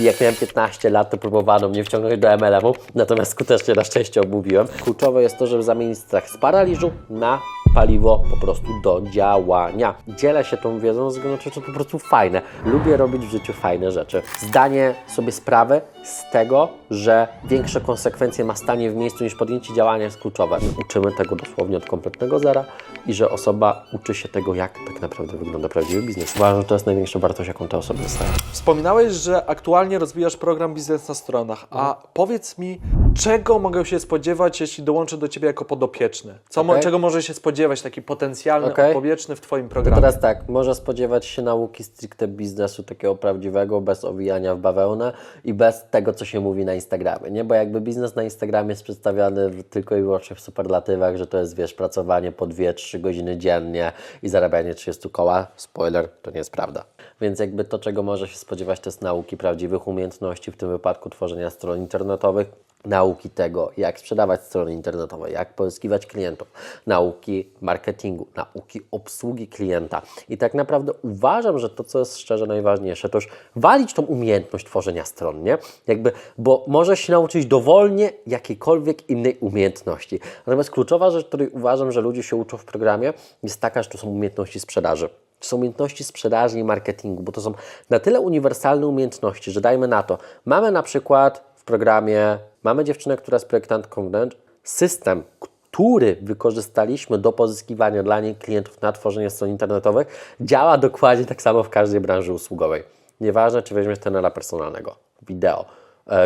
Jak miałem 15 lat, to próbowano mnie wciągnąć do MLM-u, natomiast skutecznie na szczęście omówiłem. Kluczowe jest to, żeby zamienić strach z paraliżu na paliwo po prostu do działania. Dzielę się tą wiedzą, ze to, to po prostu fajne. Lubię robić w życiu fajne rzeczy. Zdanie sobie sprawy z tego, że większe konsekwencje ma stanie w miejscu niż podjęcie działania jest kluczowe. Uczymy tego dosłownie od kompletnego zera i że osoba uczy się tego, jak tak naprawdę wygląda prawdziwy biznes. Uważam, że to jest największa wartość, jaką te osoby dostają. Wspominałeś, że aktualnie rozwijasz program Biznes na stronach, a powiedz mi, czego mogę się spodziewać, jeśli dołączę do Ciebie jako podopieczny? Co, mo- Okej. czego może się spodziewać taki potencjalny Okej. podopieczny w Twoim To programie? teraz tak, może spodziewać się nauki stricte biznesu takiego prawdziwego, bez owijania w bawełnę i bez tego, co się mówi na Instagramie, nie? Bo jakby biznes na Instagramie jest przedstawiany tylko i wyłącznie w superlatywach, że to jest, wiesz, pracowanie po 2-3 godziny dziennie i zarabianie 30 koła. Spoiler, to nie jest prawda. Więc jakby to, czego może się spodziewać, to jest nauki prawdziwych umiejętności, w tym wypadku tworzenia stron internetowych, nauki tego, jak sprzedawać strony internetowe, jak pozyskiwać klientów, nauki marketingu, nauki obsługi klienta. I tak naprawdę uważam, że to, co jest szczerze najważniejsze, to już walić tą umiejętność tworzenia stron, nie? Jakby, bo możesz się nauczyć dowolnie jakiejkolwiek innej umiejętności. Natomiast kluczowa rzecz, której uważam, że ludzie się uczą w programie, jest taka, że to są umiejętności sprzedaży. Są umiejętności sprzedaży i marketingu, bo to są na tyle uniwersalne umiejętności, że dajmy na to. Mamy na przykład programie, mamy dziewczynę, która jest projektantką wnętrz, system, który wykorzystaliśmy do pozyskiwania dla niej klientów na tworzenie stron internetowych, działa dokładnie tak samo w każdej branży usługowej. Nieważne, czy weźmiesz tenera personalnego, wideo,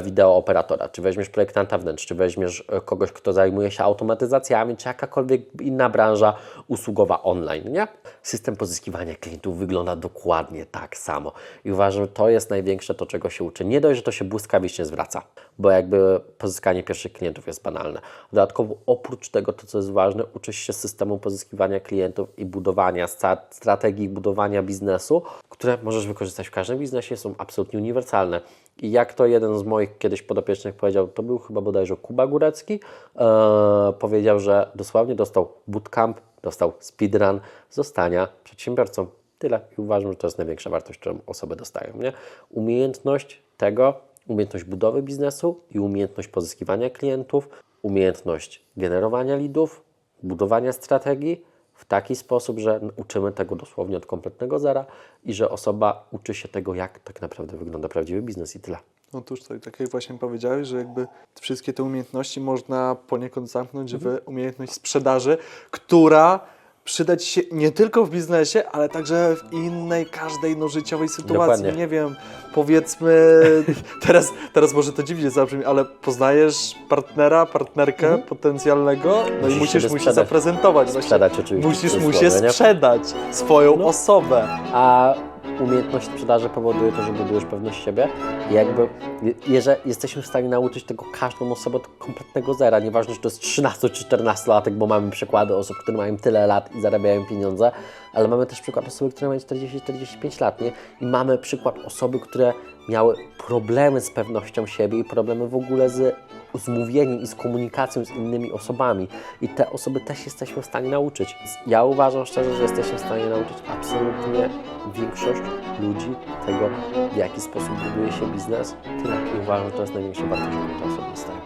wideo operatora, czy weźmiesz projektanta wnętrz, czy weźmiesz e, kogoś, kto zajmuje się automatyzacjami, czy jakakolwiek inna branża usługowa online, nie? System pozyskiwania klientów wygląda dokładnie tak samo. I uważam, że to jest największe to, czego się uczy. Nie dość, że to się błyskawicznie zwraca, bo jakby pozyskanie pierwszych klientów jest banalne. Dodatkowo oprócz tego, to co jest ważne, uczysz się systemu pozyskiwania klientów i budowania, strategii budowania biznesu, które możesz wykorzystać w każdym biznesie, są absolutnie uniwersalne. I jak to jeden z moich kiedyś podopiecznych powiedział, to był chyba bodajże Kuba Górecki, e, powiedział, że dosłownie dostał bootcamp, dostał speedrun zostania przedsiębiorcą. Tyle. I uważam, że to jest największa wartość, którą osoby dostają. Nie? Umiejętność tego, umiejętność budowy biznesu i umiejętność pozyskiwania klientów, umiejętność generowania lidów, budowania strategii w taki sposób, że uczymy tego dosłownie od kompletnego zera i że osoba uczy się tego, jak tak naprawdę wygląda prawdziwy biznes i tyle. Otóż to, tak jak właśnie powiedziałeś, że jakby wszystkie te umiejętności można poniekąd zamknąć w umiejętność sprzedaży, która przyda Ci się nie tylko w biznesie, ale także w innej, każdej no, życiowej sytuacji. Dokładnie. Nie wiem, powiedzmy, teraz, teraz może to dziwnie zabrzmi, ale poznajesz partnera, partnerkę potencjalnego, no i Musisz musisz siebie mu się zaprezentować. Sprzedać oczywiście, Musisz mu się sprzedać swoją No. osobę. A umiejętność sprzedaży powoduje to, że budujesz pewność siebie i jakby, je- jeżeli jesteśmy w stanie nauczyć tego każdą osobę od kompletnego zera, nieważne, czy to jest 13 czy 14 latek, bo mamy przykłady osób, które mają tyle lat i zarabiają pieniądze, ale mamy też przykład osoby, które mają 40-45 lat, nie? I mamy przykład osoby, które miały problemy z pewnością siebie i problemy w ogóle z, z mówieniem i z komunikacją z innymi osobami. I te osoby też jesteśmy w stanie nauczyć. Ja uważam szczerze, że jesteśmy w stanie nauczyć absolutnie większość ludzi tego, w jaki sposób buduje się biznes. Tyle. Uważam, że to jest największa wartość, te osoby dostają.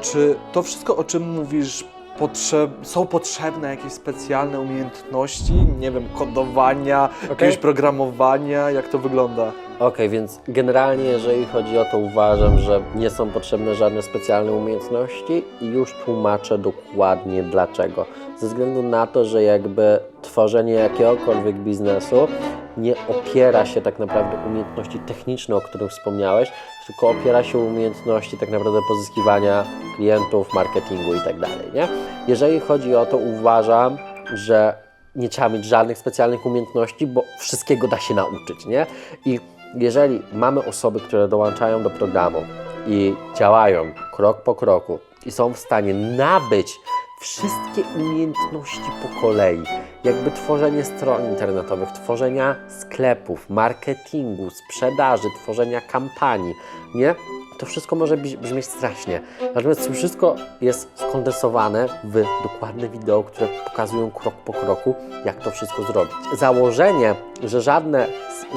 Czy to wszystko, o czym mówisz, potrzeb, są potrzebne jakieś specjalne umiejętności? Nie wiem, kodowania, jakiegoś programowania? Jak to wygląda? Okej, więc generalnie jeżeli chodzi o to, uważam, że nie są potrzebne żadne specjalne umiejętności i już tłumaczę dokładnie dlaczego. Ze względu na to, że jakby tworzenie jakiegokolwiek biznesu nie opiera się tak naprawdę umiejętności techniczne, o których wspomniałeś, tylko opiera się umiejętności tak naprawdę pozyskiwania klientów, marketingu i tak dalej, nie? Jeżeli chodzi o to, uważam, że nie trzeba mieć żadnych specjalnych umiejętności, bo wszystkiego da się nauczyć, nie? I jeżeli mamy osoby, które dołączają do programu i działają krok po kroku i są w stanie nabyć wszystkie umiejętności po kolei, jakby tworzenie stron internetowych, tworzenia sklepów, marketingu, sprzedaży, tworzenia kampanii, nie? to wszystko może brzmi- brzmieć strasznie. Natomiast to wszystko jest skondensowane w dokładne wideo, które pokazują krok po kroku, jak to wszystko zrobić. Założenie, że żadne,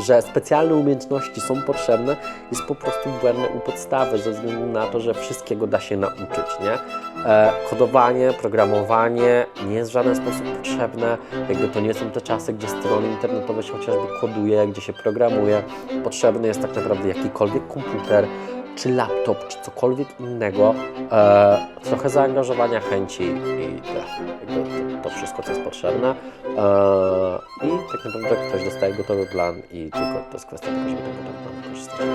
że specjalne umiejętności są potrzebne, jest po prostu błędne u podstawy, ze względu na to, że wszystkiego da się nauczyć, nie? E, kodowanie, programowanie nie jest w żaden sposób potrzebne. Jakby to nie są te czasy, gdzie strony internetowe się chociażby koduje, gdzie się programuje. Potrzebny jest tak naprawdę jakikolwiek komputer, czy laptop, czy cokolwiek innego. E, trochę zaangażowania, chęci i to, wszystko, co jest potrzebne. E, I tak naprawdę ktoś dostaje gotowy plan i tylko to jest kwestia tego, żeby ten gotowy plan wykorzystać.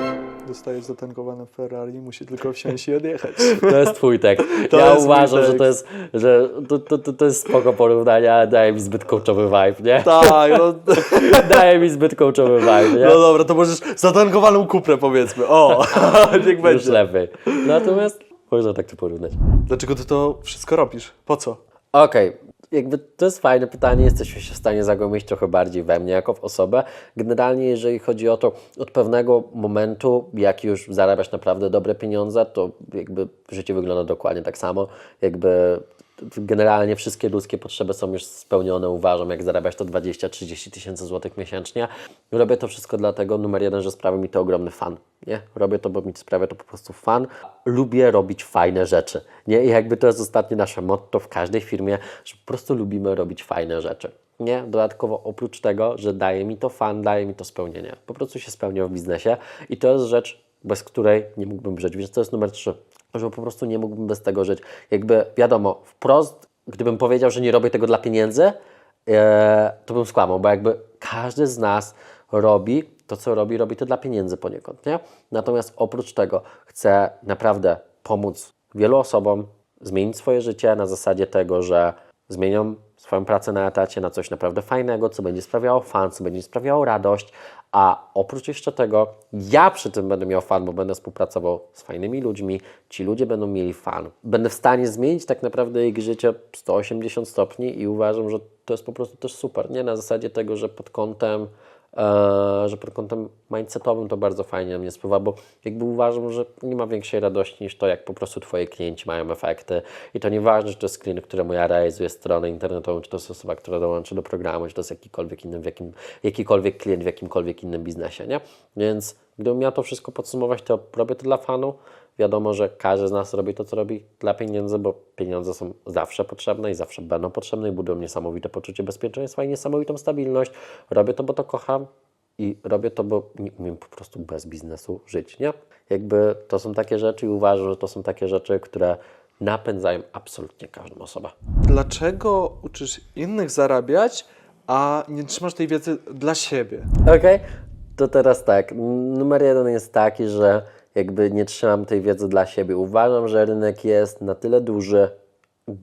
Dostajesz zatankowane Ferrari, musi tylko wsiąść i odjechać. To jest twój tekst. To ja uważam, że to jest, że to, to, to, to jest spoko porównania, daje mi zbyt coachowy vibe, nie? tak, no, Daje mi zbyt coachowy vibe, nie? no dobra, to możesz zatankowaną kuprę powiedzmy. O, niech Już będzie. lepiej. Natomiast można tak to porównać. Dlaczego ty to wszystko robisz? Po co? Okej, jakby to jest fajne pytanie, jesteśmy się w stanie zagłębić trochę bardziej we mnie jako w osobę. Generalnie jeżeli chodzi o to, od pewnego momentu, jak już zarabiasz naprawdę dobre pieniądze, to jakby życie wygląda dokładnie tak samo. Jakby generalnie wszystkie ludzkie potrzeby są już spełnione, uważam, jak zarabiasz to 20-30 tysięcy złotych miesięcznie. Robię to wszystko dlatego, numer jeden, że sprawia mi to ogromny fan, nie? Robię to, bo mi sprawia to po prostu fan. Lubię robić fajne rzeczy, nie? I jakby to jest ostatnie nasze motto w każdej firmie, że po prostu lubimy robić fajne rzeczy. Nie? Dodatkowo oprócz tego, że daje mi to fan, daje mi to spełnienie. Po prostu się spełnia w biznesie i to jest rzecz, bez której nie mógłbym żyć. Więc to jest numer trzy, że po prostu nie mógłbym bez tego żyć. Jakby wiadomo, wprost, gdybym powiedział, że nie robię tego dla pieniędzy, e, to bym skłamał, bo jakby każdy z nas robi to, co robi, robi to dla pieniędzy poniekąd, nie? Natomiast oprócz tego chcę naprawdę pomóc wielu osobom zmienić swoje życie na zasadzie tego, że zmienią swoją pracę na etacie na coś naprawdę fajnego, co będzie sprawiało fan, co będzie sprawiało radość, a oprócz jeszcze tego ja przy tym będę miał fan, bo będę współpracował z fajnymi ludźmi, ci ludzie będą mieli fan. Będę w stanie zmienić tak naprawdę ich życie 180 stopni i uważam, że to jest po prostu też super, nie na zasadzie tego, że pod kątem że pod kątem mindsetowym to bardzo fajnie na mnie spływa, bo jakby uważam, że nie ma większej radości niż to, jak po prostu Twoi klienci mają efekty i to nieważne, czy to jest klient, któremu ja realizuję stronę internetową, czy to jest osoba, która dołączy do programu, czy to jest jakikolwiek inny, w jakim, jakikolwiek klient w jakimkolwiek innym biznesie, nie? Więc gdybym miał to wszystko podsumować, to robię to dla fanu, Wiadomo, że każdy z nas robi to, co robi dla pieniędzy, bo pieniądze są zawsze potrzebne i zawsze będą potrzebne i budują niesamowite poczucie bezpieczeństwa i niesamowitą stabilność. Robię to, bo to kocham i robię to, bo nie umiem po prostu bez biznesu żyć, nie? Jakby to są takie rzeczy i uważam, że to są takie rzeczy, które napędzają absolutnie każdą osobę. Dlaczego uczysz innych zarabiać, a nie trzymasz tej wiedzy dla siebie? Okej, to teraz tak. Numer jeden jest taki, że jakby nie trzymam tej wiedzy dla siebie. Uważam, że rynek jest na tyle duży,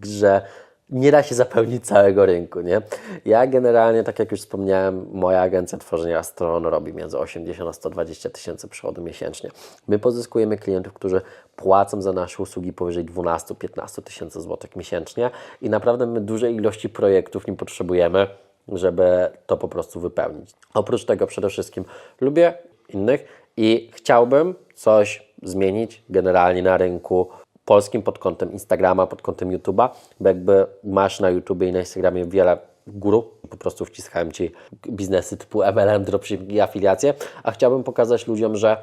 że nie da się zapełnić całego rynku, nie? Ja generalnie, tak jak już wspomniałem, moja agencja tworzenia stron robi między 80 a 120 tysięcy przychodu miesięcznie. My pozyskujemy klientów, którzy płacą za nasze usługi powyżej 12-15 tysięcy złotych miesięcznie i naprawdę my dużej ilości projektów nie potrzebujemy, żeby to po prostu wypełnić. Oprócz tego przede wszystkim lubię innych i chciałbym coś zmienić generalnie na rynku polskim pod kątem Instagrama, pod kątem YouTube'a, bo jakby masz na YouTubie i na Instagramie wiele guru, po prostu wciskałem Ci biznesy typu MLM, dropshipping i afiliacje, a chciałbym pokazać ludziom, że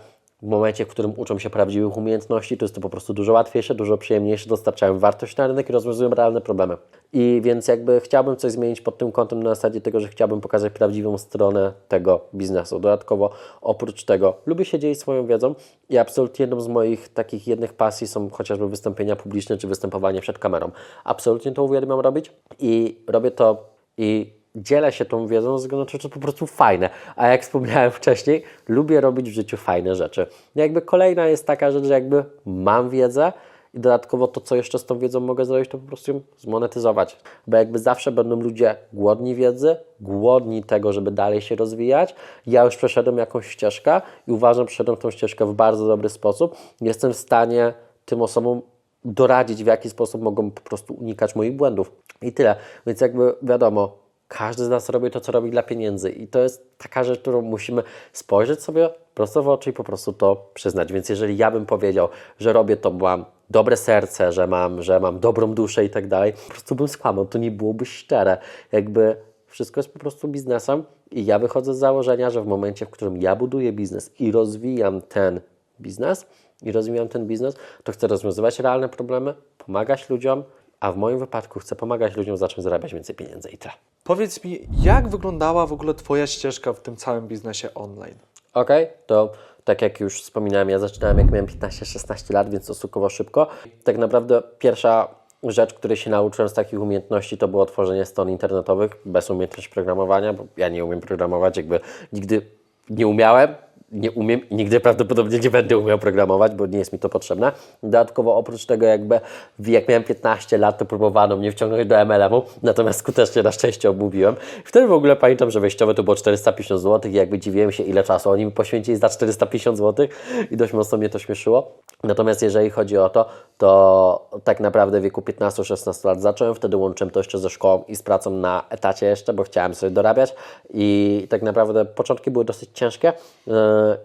w momencie, w którym uczą się prawdziwych umiejętności, to jest to po prostu dużo łatwiejsze, dużo przyjemniejsze, dostarczają wartość na rynek i rozwiązują realne problemy. I więc jakby chciałbym coś zmienić pod tym kątem na zasadzie tego, że chciałbym pokazać prawdziwą stronę tego biznesu. Dodatkowo oprócz tego lubię się dzielić swoją wiedzą i absolutnie jedną z moich takich jednych pasji są chociażby wystąpienia publiczne czy występowanie przed kamerą. Absolutnie to uwielbiam robić i robię to i dzielę się tą wiedzą ze to, że to po prostu fajne. A jak wspomniałem wcześniej, lubię robić w życiu fajne rzeczy. Jakby kolejna jest taka rzecz, że jakby mam wiedzę i dodatkowo to, co jeszcze z tą wiedzą mogę zrobić, to po prostu ją zmonetyzować. Bo jakby zawsze będą ludzie głodni wiedzy, głodni tego, żeby dalej się rozwijać. Ja już przeszedłem jakąś ścieżkę i uważam, że przeszedłem tą ścieżkę w bardzo dobry sposób. Jestem w stanie tym osobom doradzić, w jaki sposób mogą po prostu unikać moich błędów. I tyle. Więc jakby wiadomo, Każdy z nas robi to, co robi dla pieniędzy i to jest taka rzecz, którą musimy spojrzeć sobie prosto w oczy i po prostu to przyznać. Więc jeżeli ja bym powiedział, że robię to, bo mam dobre serce, że mam, że mam dobrą duszę i tak dalej, po prostu bym skłamał, to nie byłoby szczere. Jakby wszystko jest po prostu biznesem i ja wychodzę z założenia, że w momencie, w którym ja buduję biznes i rozwijam ten biznes i rozwijam ten biznes, to chcę rozwiązywać realne problemy, pomagać ludziom, a w moim wypadku chcę pomagać ludziom zacząć zarabiać więcej pieniędzy i tyle. Powiedz mi, jak wyglądała w ogóle Twoja ścieżka w tym całym biznesie online? Ok, to tak jak już wspominałem, ja zaczynałem jak miałem 15-16 lat, więc stosunkowo szybko. Tak naprawdę pierwsza rzecz, której się nauczyłem z takich umiejętności, to było tworzenie stron internetowych bez umiejętności programowania, bo ja nie umiem programować, jakby nigdy nie umiałem, nie umiem i nigdy prawdopodobnie nie będę umiał programować, bo nie jest mi to potrzebne. Dodatkowo oprócz tego jakby jak miałem 15 lat, to próbowano mnie wciągnąć do MLM-u, natomiast skutecznie na szczęście omówiłem. Wtedy w ogóle pamiętam, że wejściowe to było 450 zł i jakby dziwiłem się ile czasu oni mi poświęcili za 450 zł i dość mocno mnie to śmieszyło. Natomiast jeżeli chodzi o to, to tak naprawdę w wieku 15-16 lat zacząłem, wtedy łączyłem to jeszcze ze szkołą i z pracą na etacie jeszcze, bo chciałem sobie dorabiać i tak naprawdę początki były dosyć ciężkie yy,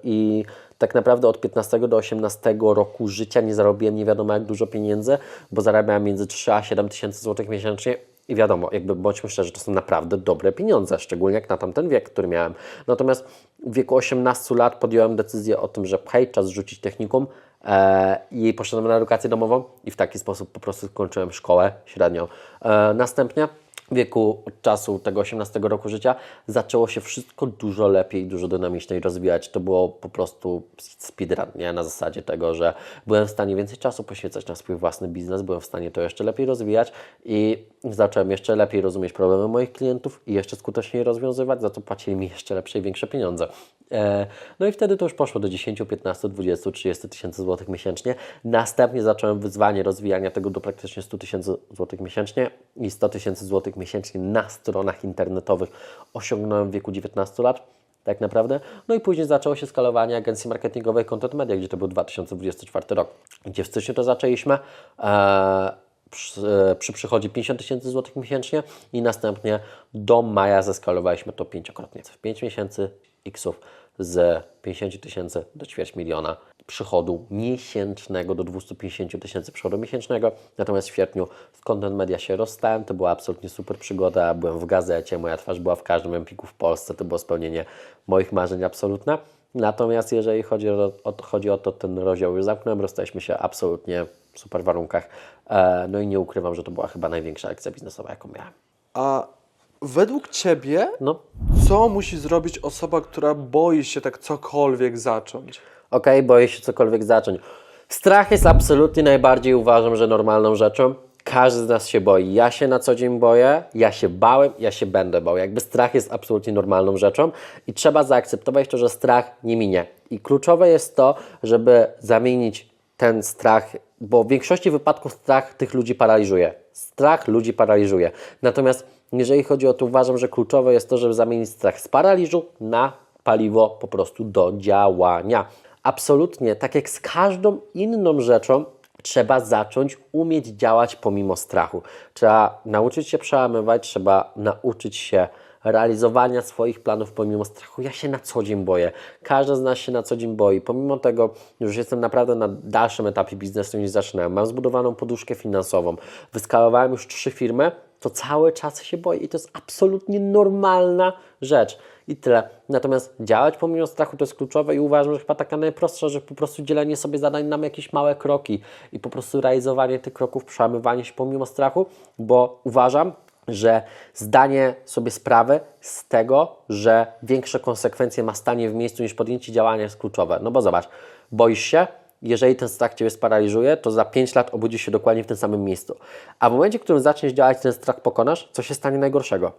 i tak naprawdę od 15 do 18 roku życia nie zarobiłem nie wiadomo jak dużo pieniędzy, bo zarabiałem między 3 a 7 tysięcy złotych miesięcznie i wiadomo, jakby bądźmy szczerzy, to są naprawdę dobre pieniądze, szczególnie jak na tamten wiek, który miałem. Natomiast w wieku 18 lat podjąłem decyzję o tym, że hej, czas rzucić technikum e, i poszedłem na edukację domową i w taki sposób po prostu skończyłem szkołę średnią. E, następnie wieku od czasu tego 18 roku życia zaczęło się wszystko dużo lepiej, dużo dynamiczniej rozwijać. To było po prostu speedrun, nie? Na zasadzie tego, że byłem w stanie więcej czasu poświęcać na swój własny biznes, byłem w stanie to jeszcze lepiej rozwijać i zacząłem jeszcze lepiej rozumieć problemy moich klientów i jeszcze skuteczniej rozwiązywać, za to płacili mi jeszcze lepsze i większe pieniądze. E, no i wtedy to już poszło do 10, 15, 20, 30 tysięcy złotych miesięcznie. Następnie zacząłem wyzwanie rozwijania tego do praktycznie 100 tysięcy złotych miesięcznie i 100 tysięcy złotych miesięcznie na stronach internetowych osiągnąłem w wieku 19 lat. Tak naprawdę. No i później zaczęło się skalowanie agencji marketingowej Content Media, gdzie to był 2024 rok, gdzie w styczniu to zaczęliśmy. E, przy, e, przy przychodzie 50 tysięcy złotych miesięcznie i następnie do maja zeskalowaliśmy to pięciokrotnie. W 5 miesięcy Xów z 50 tysięcy do ćwierć miliona przychodu miesięcznego do 250 tysięcy przychodu miesięcznego. Natomiast w sierpniu z Content Media się rozstałem. To była absolutnie super przygoda. Byłem w gazecie, moja twarz była w każdym empiku w Polsce. To było spełnienie moich marzeń absolutne. Natomiast jeżeli chodzi o, o, chodzi o to, ten rozdział już zamknąłem, rozstaliśmy się absolutnie w super warunkach. E, no i nie ukrywam, że to była chyba największa akcja biznesowa, jaką miałem. A według Ciebie, No, co musi zrobić osoba, która boi się tak cokolwiek zacząć? Okej, boję się cokolwiek zacząć. Strach jest absolutnie najbardziej uważam, że normalną rzeczą. Każdy z nas się boi. Ja się na co dzień boję, ja się bałem, ja się będę bał. Jakby strach jest absolutnie normalną rzeczą i trzeba zaakceptować to, że strach nie minie. I kluczowe jest to, żeby zamienić ten strach, bo w większości wypadków strach tych ludzi paraliżuje. Strach ludzi paraliżuje. Natomiast jeżeli chodzi o to, uważam, że kluczowe jest to, żeby zamienić strach z paraliżu na paliwo po prostu do działania. Absolutnie, tak jak z każdą inną rzeczą, trzeba zacząć umieć działać pomimo strachu. Trzeba nauczyć się przełamywać, trzeba nauczyć się realizowania swoich planów pomimo strachu. Ja się na co dzień boję. Każdy z nas się na co dzień boi. Pomimo tego, już jestem naprawdę na dalszym etapie biznesu niż zaczynałem. Mam zbudowaną poduszkę finansową. Wyskalowałem już trzy firmy, to cały czas się boję i to jest absolutnie normalna rzecz. I tyle. Natomiast działać pomimo strachu to jest kluczowe i uważam, że chyba taka najprostsza, że po prostu dzielenie sobie zadań na jakieś małe kroki i po prostu realizowanie tych kroków, przełamywanie się pomimo strachu, bo uważam, że zdanie sobie sprawy z tego, że większe konsekwencje ma stanie w miejscu niż podjęcie działania jest kluczowe. No bo zobacz, boisz się, jeżeli ten strach Ciebie sparaliżuje, to za 5 lat obudzisz się dokładnie w tym samym miejscu. A w momencie, w którym zaczniesz działać, ten strach pokonasz, co się stanie najgorszego?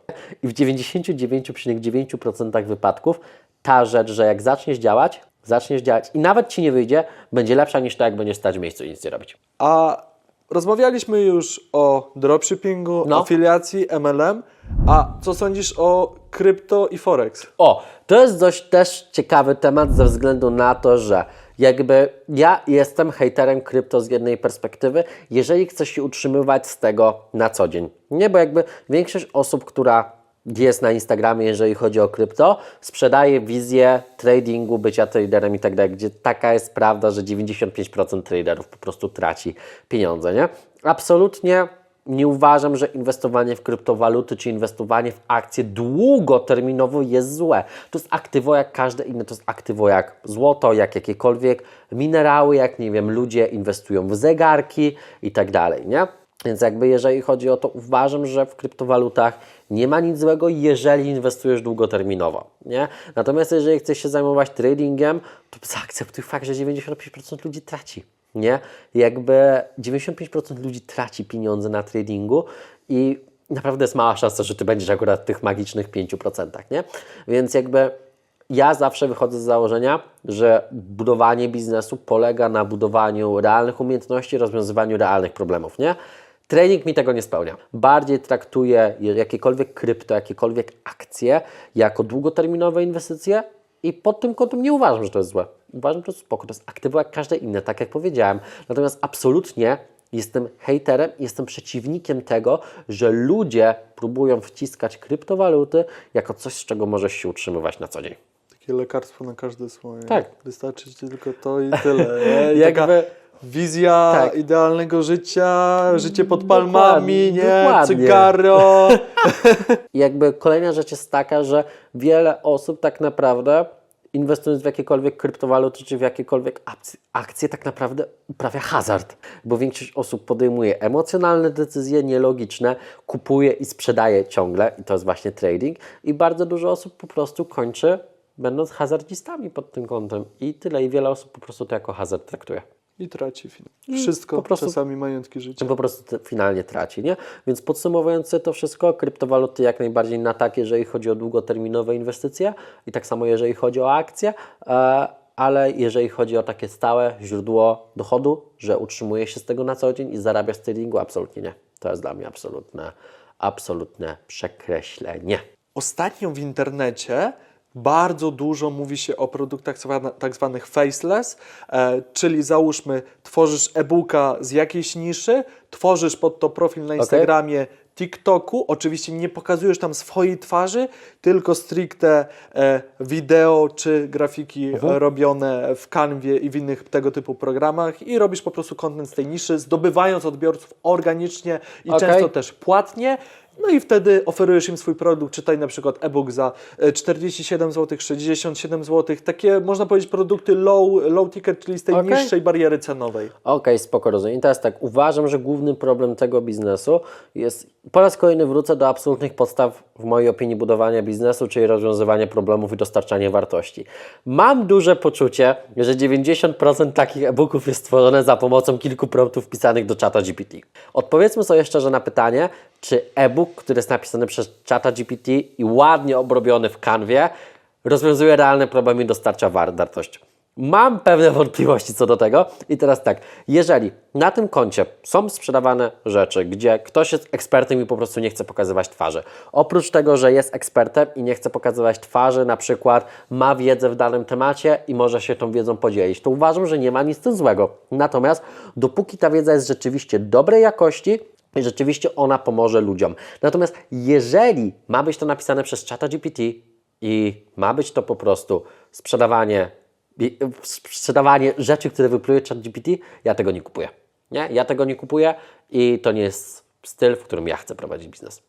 I w 99,9% wypadków ta rzecz, że jak zaczniesz działać, zaczniesz działać i nawet Ci nie wyjdzie, będzie lepsza niż to, jak będziesz stać w miejscu i nic nie robić. A rozmawialiśmy już o dropshippingu, No. afiliacji, MLM. A co sądzisz o krypto i forex? O, to jest dość też ciekawy temat ze względu na to, że jakby ja jestem hejterem krypto z jednej perspektywy, jeżeli chcę się utrzymywać z tego na co dzień. Nie, bo jakby większość osób, która jest na Instagramie, jeżeli chodzi o krypto, sprzedaje wizję tradingu, bycia traderem i tak dalej, gdzie taka jest prawda, że 95% traderów po prostu traci pieniądze, nie? Absolutnie nie uważam, że inwestowanie w kryptowaluty czy inwestowanie w akcje długoterminowo jest złe. To jest aktywo jak każde inne, to jest aktywo jak złoto, jak jakiekolwiek minerały, jak nie wiem, ludzie inwestują w zegarki i tak dalej, nie? Więc jakby jeżeli chodzi o to, uważam, że w kryptowalutach nie ma nic złego, jeżeli inwestujesz długoterminowo, nie? Natomiast jeżeli chcesz się zajmować tradingiem, to zaakceptuj fakt, że 95% ludzi traci, nie? Jakby 95% ludzi traci pieniądze na tradingu i naprawdę jest mała szansa, że Ty będziesz akurat w tych magicznych 5%, nie? Więc jakby ja zawsze wychodzę z założenia, że budowanie biznesu polega na budowaniu realnych umiejętności, rozwiązywaniu realnych problemów, nie? Trening mi tego nie spełnia. Bardziej traktuję jakiekolwiek krypto, jakiekolwiek akcje jako długoterminowe inwestycje i pod tym kątem nie uważam, że to jest złe. Uważam, że to spoko, to jest aktywo jak każde inne, tak jak powiedziałem. Natomiast absolutnie jestem hejterem, jestem przeciwnikiem tego, że ludzie próbują wciskać kryptowaluty jako coś, z czego możesz się utrzymywać na co dzień. Takie lekarstwo na każde swoje. Tak. Wystarczy ci tylko to i tyle. I Jakby- wizja Tak. idealnego życia, życie pod palmami, Dokładnie, nie? dokładnie. Cygaro. Jakby kolejna rzecz jest taka, że wiele osób tak naprawdę inwestując w jakiekolwiek kryptowaluty czy w jakiekolwiek akcje, tak naprawdę uprawia hazard, bo większość osób podejmuje emocjonalne decyzje, nielogiczne, kupuje i sprzedaje ciągle i to jest właśnie trading i bardzo dużo osób po prostu kończy będąc hazardzistami pod tym kątem i tyle i wiele osób po prostu to jako hazard traktuje. I traci fin- wszystko, po prostu- czasami majątki życia. po prostu finalnie traci, nie? Więc podsumowując to wszystko, kryptowaluty jak najbardziej na tak, jeżeli chodzi o długoterminowe inwestycje i tak samo jeżeli chodzi o akcje, e, ale jeżeli chodzi o takie stałe źródło dochodu, że utrzymuje się z tego na co dzień i zarabia z tradingu, absolutnie nie. To jest dla mnie absolutne, absolutne przekreślenie. Ostatnio w internecie bardzo dużo mówi się o produktach tak zwanych faceless, e, czyli załóżmy, tworzysz e-booka z jakiejś niszy, tworzysz pod to profil na Instagramie, TikToku, oczywiście nie pokazujesz tam swojej twarzy, tylko stricte e, wideo czy grafiki Mhm. e, robione w Canwie i w innych tego typu programach i robisz po prostu content z tej niszy, zdobywając odbiorców organicznie i Okej. często też płatnie. No i wtedy oferujesz im swój produkt, czytaj na przykład e-book za e, 47 zł, 67 zł, takie można powiedzieć produkty low, low ticket, czyli z tej Okej. niższej bariery cenowej. Okej, spoko, rozumiem. I teraz tak, uważam, że głównym problem tego biznesu jest, po raz kolejny wrócę do absolutnych podstaw, w mojej opinii, budowania biznesu, czyli rozwiązywania problemów i dostarczanie wartości. Mam duże poczucie, że 90% takich e-booków jest stworzone za pomocą kilku promptów wpisanych do czata GPT. Odpowiedzmy sobie szczerze na pytanie, czy e-book, który jest napisany przez czata GPT i ładnie obrobiony w kanwie, rozwiązuje realne problemy i dostarcza war- wartość. Mam pewne wątpliwości co do tego. I teraz tak, jeżeli na tym koncie są sprzedawane rzeczy, gdzie ktoś jest ekspertem i po prostu nie chce pokazywać twarzy, oprócz tego, że jest ekspertem i nie chce pokazywać twarzy, na przykład ma wiedzę w danym temacie i może się tą wiedzą podzielić, to uważam, że nie ma nic z tym złego. Natomiast dopóki ta wiedza jest rzeczywiście dobrej jakości, i rzeczywiście ona pomoże ludziom. Natomiast jeżeli ma być to napisane przez czata GPT i ma być to po prostu sprzedawanie i- sprzedawanie rzeczy, które wypluje ChatGPT, ja tego nie kupuję. Nie? Ja tego nie kupuję i to nie jest styl, w którym ja chcę prowadzić biznes.